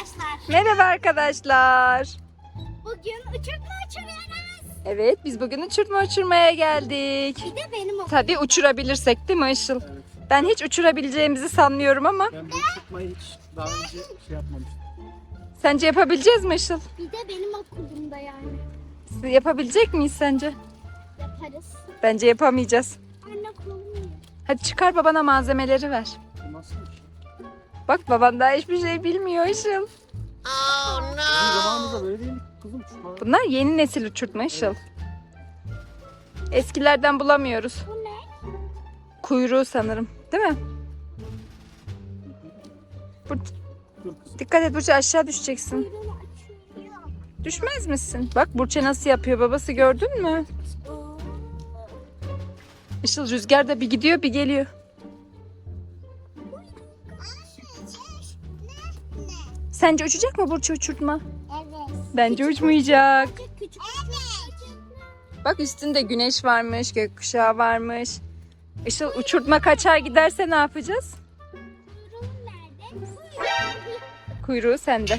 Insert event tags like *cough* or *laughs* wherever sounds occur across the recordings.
arkadaşlar. Merhaba arkadaşlar. Bugün uçurtma uçuruyoruz. Evet biz bugün uçurtma uçurmaya geldik. Bir de benim okulum. Tabii uçurabilirsek değil mi Işıl? Ben hiç uçurabileceğimizi sanmıyorum ama Ben bu çıkmayı hiç daha önce şey yapmamıştım. sence yapabileceğiz mi Işıl? Bir de benim okulumda yani. Yapabilecek miyiz sence? Yaparız. Bence yapamayacağız. Anne kolum. Hadi çıkar babana malzemeleri ver. Bu nasıl? Bak baban daha hiçbir şey bilmiyor Işıl. Bizim zamanımızda böyle değil kızım. Çıkma. Bunlar yeni nesil uçurtma Işıl. Eskilerden bulamıyoruz. Bu ne? Kuyruğu sanırım. Değil mi? Bur- Dur kızım. Dikkat et Burcu aşağı düşeceksin. Kuyruğunu açıyor. Düşmez misin? Bak Burçe nasıl yapıyor babası gördün mü? Işıl rüzgar da bir gidiyor bir geliyor. Sence uçacak mı Burçe uçurtma? Evet. Bence uçmayacak. Küçük küçük. Evet. Bak üstünde güneş varmış, gökkuşağı varmış. Işıl uçurtma kaçar giderse ne yapacağız? Kuyruğum nerede? Kuyruğum. Kuyruğu sende.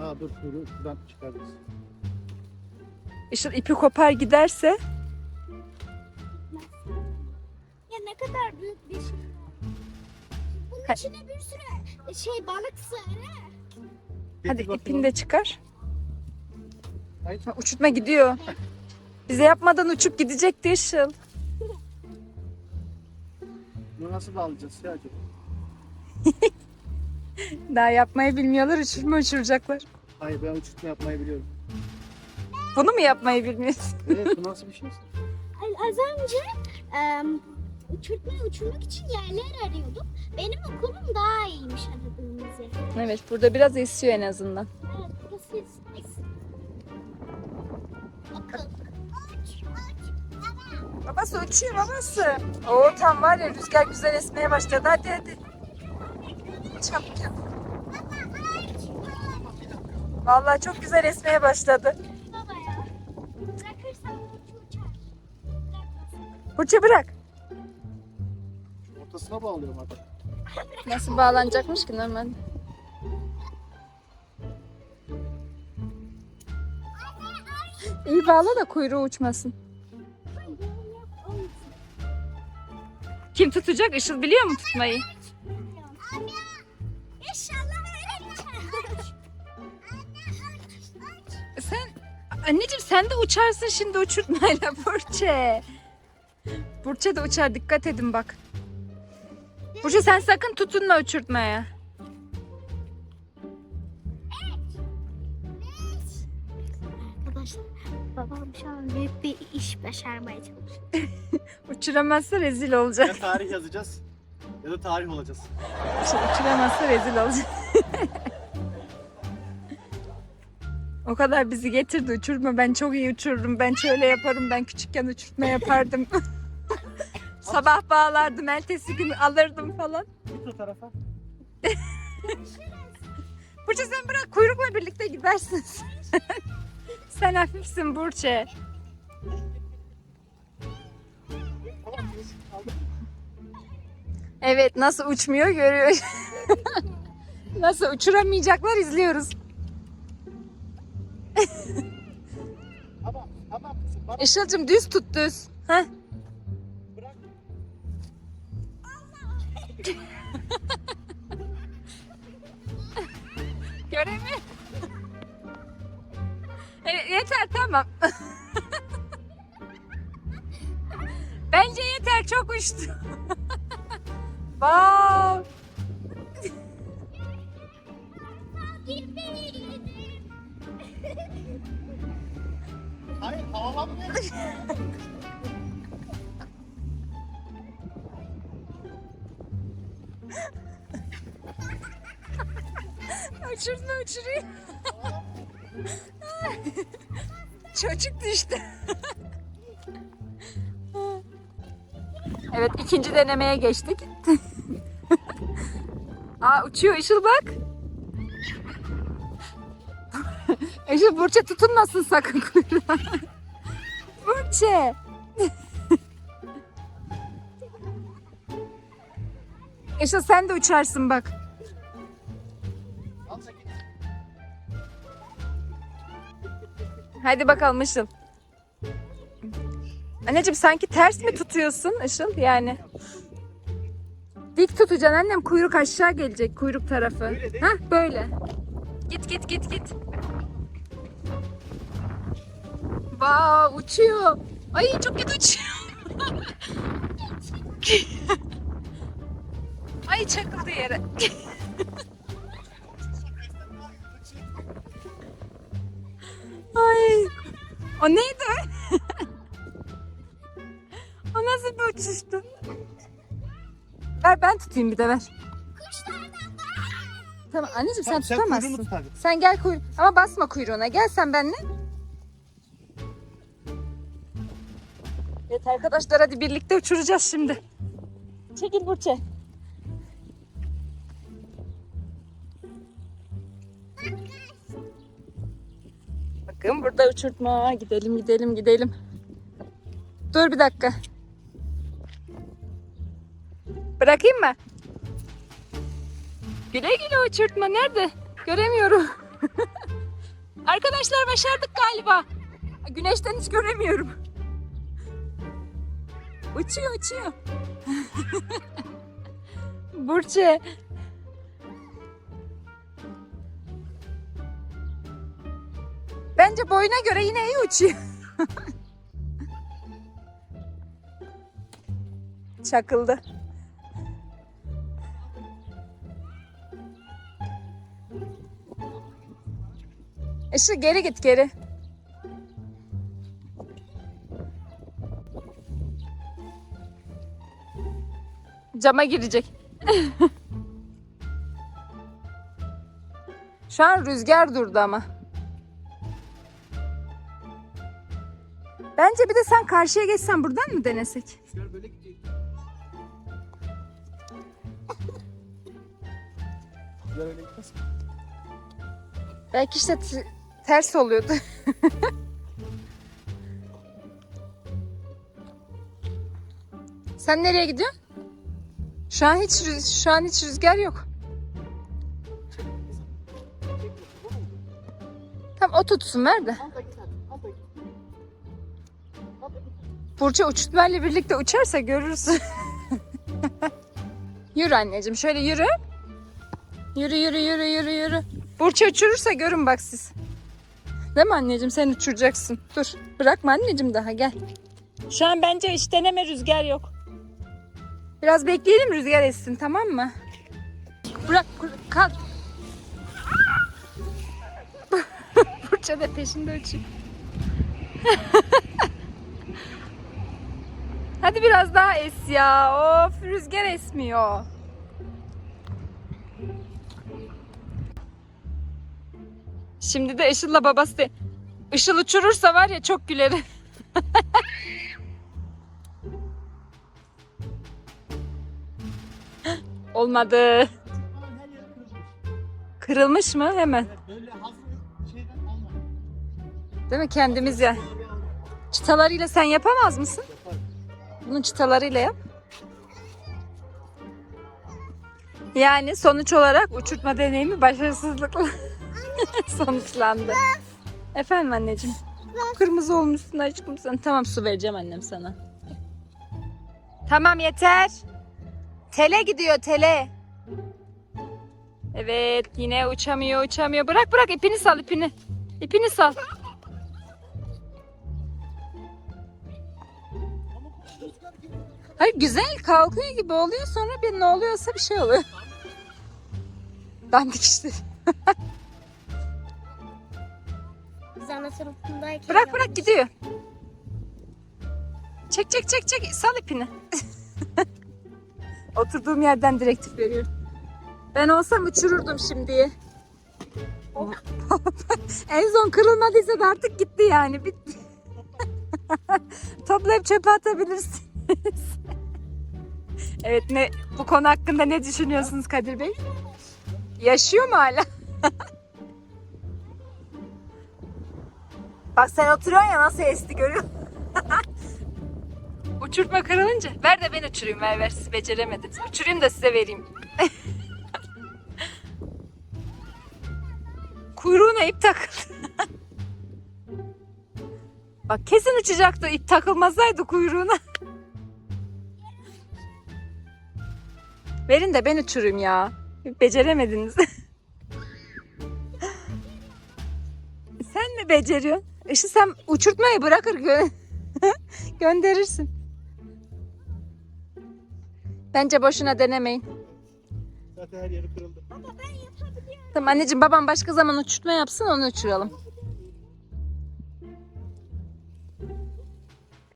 Aa dur kuyruğu şuradan çıkarırız. Işıl ipi kopar giderse Ya ne kadar büyük bir şey. Bunun içine bir sürü şey balık sığır. ha. Hadi Getir ipini de çıkar. Hayır. Ha, Uçurtma gidiyor. Bize yapmadan uçup gidecekti Işıl. Bunu nasıl bağlayacağız ya acaba? *laughs* Daha yapmayı bilmiyorlar uçurma uçuracaklar. Hayır ben uçurtma yapmayı biliyorum. Bunu mu yapmayı bilmiyorsun? Evet bu nasıl bir *laughs* şey? Ay, Az önce em, uçurtmayı uçurmak için yerler arıyorduk. Benim okulum daha iyiymiş aradığımız yer. Evet burada biraz esiyor en azından. Evet burası. Uç, uç. Babası uçuyor babası. Oo tam var ya rüzgar güzel esmeye başladı hadi hadi. Çabuk yap. Vallahi çok güzel esmeye başladı. Baba ya. Uç uçar. Bırak. Ortasına bağlıyorum hatta. Nasıl bağlanacakmış ki normalde? İyi bağla da kuyruğu uçmasın. Kim tutacak? Işıl biliyor mu tutmayı? Sen anneciğim sen de uçarsın şimdi uçurtmayla *laughs* Burçe. Burçe de uçar dikkat edin bak. Burçe sen sakın tutunma uçurtmaya. Babam şu an büyük bir iş başarmaya çalışıyor. *laughs* Uçuramazsa rezil olacak. Ya tarih yazacağız ya da tarih olacağız. Şey, uçuramazsa rezil olacak. o kadar bizi getirdi uçurma. Ben çok iyi uçururum. Ben şöyle yaparım. Ben küçükken uçurtma yapardım. *laughs* Sabah bağlardım. Ertesi gün alırdım falan. Git o tarafa. *laughs* Burçe sen bırak kuyrukla birlikte gidersin. Sen hafifsin Burçe. Evet nasıl uçmuyor görüyor. *laughs* nasıl uçuramayacaklar izliyoruz. *laughs* Tamam Işıl'cım düz tut düz. Heh. *laughs* bırak. Göremiyorum. Tamam. *laughs* Bence yeter çok uçtu. *laughs* Wow. Hayır havalanmıyor. Uçurma uçuruyor. *laughs* Çocuk düştü. evet ikinci denemeye geçtik. *laughs* Aa uçuyor Işıl bak. *laughs* Işıl Burçe tutunmasın sakın kuyruğa. *laughs* Burçe. Işıl sen de uçarsın bak. Hadi bakalım Işıl. Anneciğim sanki ters mi tutuyorsun Işıl yani? Dik tutacaksın annem kuyruk aşağı gelecek kuyruk tarafı. Öyle değil. Hah böyle. Git git git git. Vav uçuyor. Ay çok kötü uçuyor. *laughs* Ay çakıldı yere. *laughs* O neydi? o nasıl bir uçuştu? Ver ben tutayım bir de ver. Tamam anneciğim sen Tamam, sen kuyruğunu tutamazsın. tut hadi. Sen gel kuy ama basma kuyruğuna. Gel sen benimle. Evet arkadaşlar hadi birlikte uçuracağız şimdi. Çekil Burçe. Bakın burada uçurtma. Gidelim gidelim gidelim. Dur bir dakika. Bırakayım mı? Güle güle uçurtma. Nerede? Göremiyorum. *laughs* Arkadaşlar başardık galiba. Güneşten hiç göremiyorum. Uçuyor uçuyor. *laughs* Burçe. Bence boyuna göre yine iyi uçuyor. Çakıldı. Işıl geri git geri. Cama girecek. *laughs* Şu an rüzgar durdu ama. Bir de sen karşıya geçsen buradan mı denesek? Rüzgar böyle gidiyor. Rüzgar öyle gitmez. ki. Belki işte t- ters oluyordu. *laughs* Sen nereye gidiyorsun? Şu an hiç rüz- şu an hiç rüzgar yok. Tamam o tutsun ver de. Burcu uçurtmayla birlikte uçarsa görürsün. *laughs* yürü anneciğim şöyle yürü. Yürü yürü yürü yürü yürü. Burcu uçurursa görün bak siz. Değil mi anneciğim sen uçuracaksın. Dur bırakma anneciğim daha gel. Şu an bence hiç deneme rüzgar yok. Biraz bekleyelim rüzgar essin tamam mı? Bırak kal. *laughs* Burcu da peşinde uçuyor. *laughs* Hadi biraz daha es ya. Of rüzgar esmiyor. Şimdi de Işıl'la babası de- Işıl uçurursa var ya çok gülerim. *laughs* Olmadı. Kırılmış. Mı hemen? Değil mi kendimiz ya. Çıtalarıyla sen yapamaz mısın? Yaparım. Bunun çıtalarıyla yap. Yani sonuç olarak uçurtma deneyimi başarısızlıkla *laughs* sonuçlandı. Efendim anneciğim. Kırmızı olmuşsun aşkım sen. Tamam su vereceğim annem sana. Tamam yeter. Tele gidiyor tele. Evet yine uçamıyor uçamıyor. Bırak bırak ipini sal ipini. İpini sal. Hayır güzel kalkıyor gibi oluyor sonra bir ne oluyorsa bir şey oluyor. Dandik işte. *laughs* Biz ana sınıfındayken Bırak bırak gidiyor. Çek çek çek çek sal ipini. *laughs* Oturduğum yerden direktif veriyorum. Ben olsam uçururdum şimdiye. *laughs* en son kırılmadıysa da artık gitti yani. Bitti. Toplayıp çöpe atabilirsiniz. *laughs* evet ne bu konu hakkında ne düşünüyorsunuz Kadir Bey? Yaşıyor mu hala? *laughs* Bak sen oturuyorsun ya nasıl esti görüyor? *laughs* Uçurtma kırılınca ver de ben uçurayım ver ver siz beceremediniz. Uçurayım da size vereyim. Kuyruğuna ip takıldı. Bak kesin uçacaktı ip takılmasaydı kuyruğuna. Verin de ben uçurayım ya. Beceremediniz. *laughs* sen mi beceriyorsun? Işıl sen uçurtmayı bırakır gö- *laughs* gönderirsin. Bence boşuna denemeyin. Zaten her yeri kırıldı. Baba ben yapabiliyorum. Tamam anneciğim babam başka zaman uçurtma yapsın onu uçuralım.